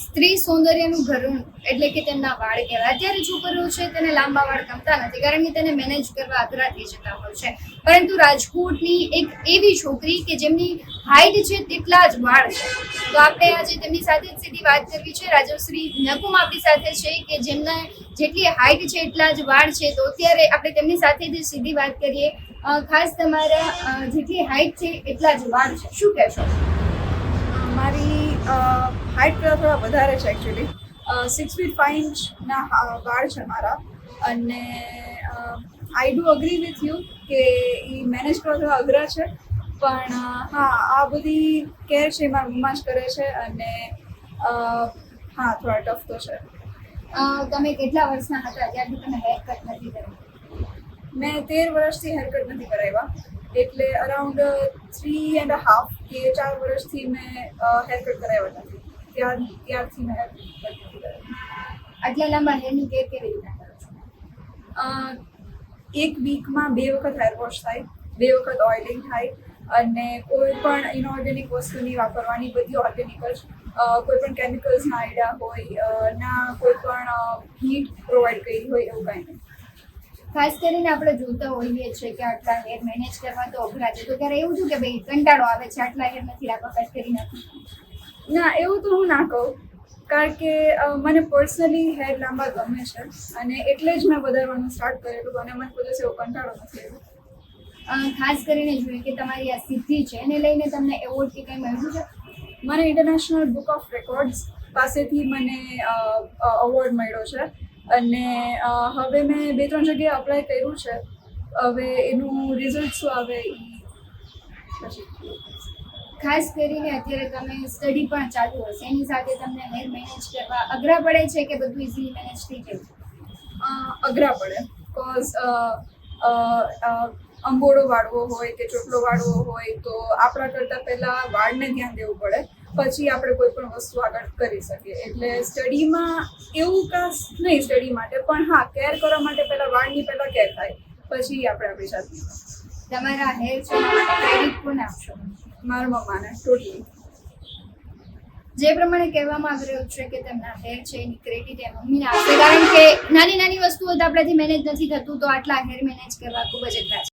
સ્ત્રી સૌંદર્યનું ઘરણું એટલે કે તેમના વાળ કહેવાય. અત્યારે છોકરીઓ છે તેને લાંબા વાળ ગમતા નથી કારણ કે તેને મેનેજ કરવા અઘરા થઈ જતા હોય છે. પરંતુ રાજકોટની એક એવી છોકરી કે જેમની હાઈટ છે તેટલા જ વાળ છે. તો આપણે આજે તેમની સાથે સીધી વાત કરવી છે. રાજશ્રી નકુમ આપણી સાથે છે કે જેમના જેટલી હાઈટ છે એટલા જ વાળ છે. તો અત્યારે આપણે તેમની સાથે જ સીધી વાત કરીએ. ખાસ તમારા જેટલી હાઈટ છે એટલા જ વાળ છે. શું કહેશો? મારી હાઇટ થોડા વધારે છે એકચ્યુઅલી સિક્સ ફીટ ફાઇવ ઇંચના વાળ છે મારા. અને I do agree with you કે એ મેનેજ કરવા થોડા અઘરા છે પણ હા આ બધી કેર છે મારા મમ્મા જ કરે છે અને હા થોડા ટફ તો છે. તમે કેટલા વર્ષના હતા? ત્યારથી તમે હેર કટ નથી કર્યું. મેં તેર વર્ષથી હેરકટ નથી કરાવ્યા. એટલે અરાઉન્ડ થ્રી એન્ડ હાફ કે ચાર વર્ષથી મેં હેરકટ કરાવ્યા હતા. ત્યાર ત્યારથી મેં હેરકટ કરાવ્યા આટલા લાંબા હેરની કેર કેવી રીતના એક વીકમાં બે વખત હેર વોશ થાય બે વખત ઓઇલિંગ થાય અને કોઈ પણ ઇનઓર્ગેનિક વસ્તુ નહીં વાપરવાની બધી ઓર્ગેનિક જ. કોઈ પણ કેમિકલ્સ ના આઈડિયા હોય ના કોઈ પણ હીટ પ્રોવાઈડ કરી હોય એવું કાંઈ નહીં. ખાસ કરીને આપણે જોતા હોઈએ છીએ કે આટલા હેર મેનેજ કરવા તો અઘરા છે. તો ત્યારે એવું થયું કે ભાઈ કંટાળો આવે છે આટલા હેર નથી રાખવા કરી નાખું ના એવું તો હું ના કહું. કારણ કે મને પર્સનલી હેર લાંબા ગમે છે અને એટલે જ મેં વધારવાનું સ્ટાર્ટ કરેલું અને મને કોઈ એવો કંટાળો નથી આવ્યો. ખાસ કરીને જોઈએ કે તમારી આ સિદ્ધિ છે એને લઈને તમને એવોર્ડ કે કંઈ મળ્યું છે? મને ઇન્ટરનેશનલ બુક ઓફ રેકોર્ડ્સ પાસેથી મને અવોર્ડ મળ્યો છે. અને હવે મેં બે ત્રણ જગ્યાએ અપ્લાય કર્યું છે. હવે એનું રિઝલ્ટ શું આવે એ ખાસ કરીને અત્યારે તમે સ્ટડી પણ ચાલુ હશે. એની સાથે તમને હેર મેનેજ કરવા અઘરા પડે છે કે બધું ઇઝીલી મેનેજ થઈ જાય અઘરા પડે. કોઝ અંબોડો વાળવો હોય કે ચોટલો વાળવો હોય તો આપણા કરતાં પહેલાં વાળને ધ્યાન દેવું પડે. પછી આપણે કોઈ પણ વસ્તુ આગળ કરી શકીએ. એટલે સ્ટડીમાં એવું ખાસ નહીં સ્ટડી માટે પણ હા કેર કરવા માટે પહેલાં વાળની પહેલાં કેર થાય. પછી આપણે આપણી જાતની. તમારા એના ક્રેડિટ કોને આપશો? મારા મમ્માને ટોટલી. જે પ્રમાણે કહેવામાં આવી રહ્યું છે કે તેમના હેર છે એની ક્રેડિટ એ મમ્મીને આપશે કારણ કે નાની નાની વસ્તુઓ તો આપણાથી મેનેજ નથી થતું તો આટલા હેર મેનેજ કરવા ખૂબ જ અઘરા છે.